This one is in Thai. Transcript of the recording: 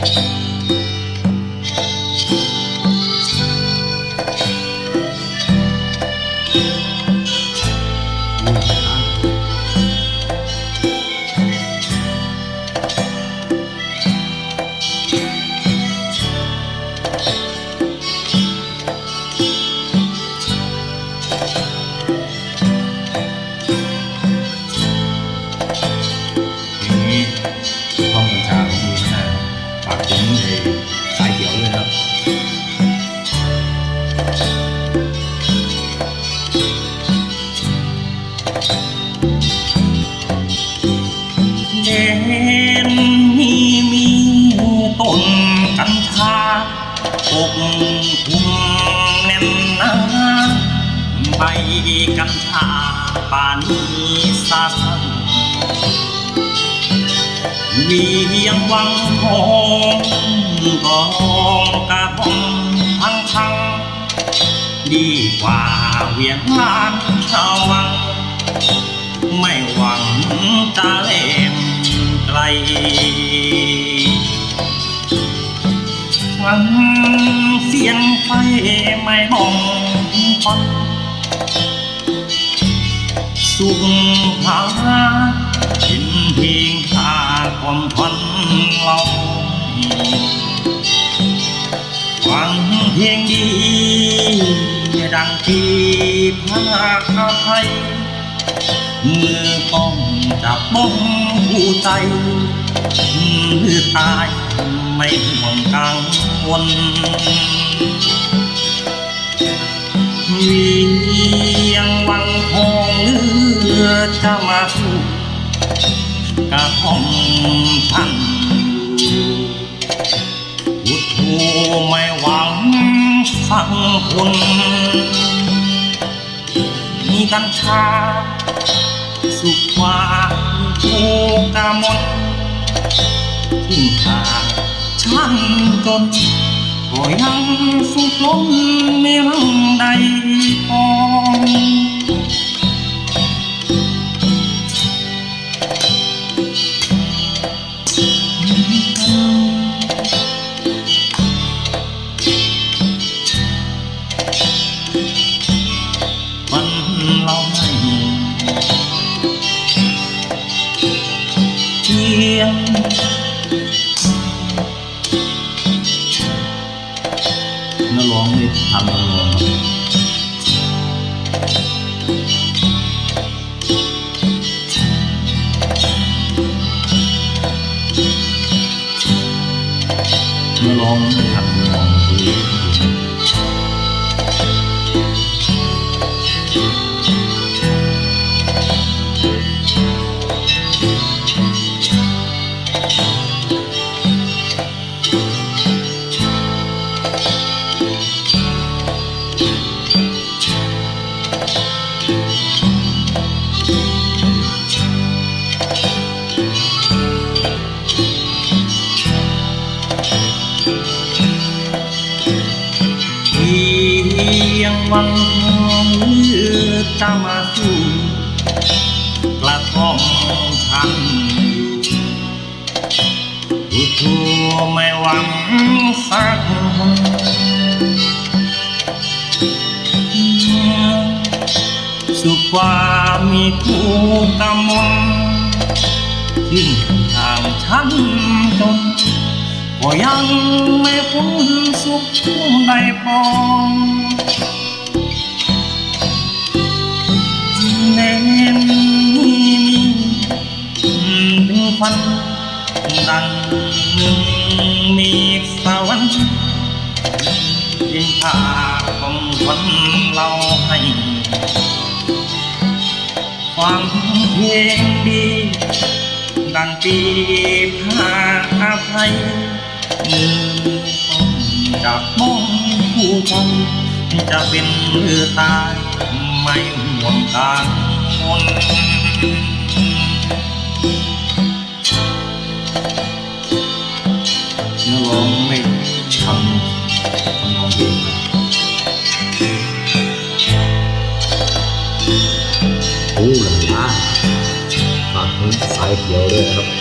Mm-hmm. ปกคลุมแน่นหนาใบกัญชาป่านนี้สาสันเวียงวังทองกองกระบองพังพังดีกว่าเวียงลานชาววัง ไม่หวังจะเล่มไกล ฟังเสียงไฟไม่ห้องฟังสุขภาเห็นเพียงทาความพันเราฟังเพลงดีดังที่พาคาไทยมือก้องจับบ้องผู้ใจหรือตาย ไม่ห่วงกังวลเวียงวังทองเลือจะมาสู้กระท่อมท่านพุทโธไม่หวังฟังคนมีกัญชาสุขวาโอกามน ทิ้งทางช่างจนก็ยังสุขล้นไม่รังใดพองมันเราไม่เทียง นักร้องนี่ทำนักร้องครับนักร้องไม่ทำนักร้อง พียงวังเลือจะมาสู่กระท่อมฉันอยู่ทั่วไม่หวังสักคนสุขว่ามีคู่กำมลทิ้งทางฉันจนก็ยังไม่พ้นสุขใดปอง ฟันดังมีสวรรค์ยิ่งพาของคนเราให้ฟังเพลงดี ดังปีพาอภัยมือต้องจับมองผู้คนจะเป็นหรือตายไม่ห่วงกังวน ร้องไม่ทำทำนองดีโอ้หลังล้าฝากถึงสายเขียวด้วยครับ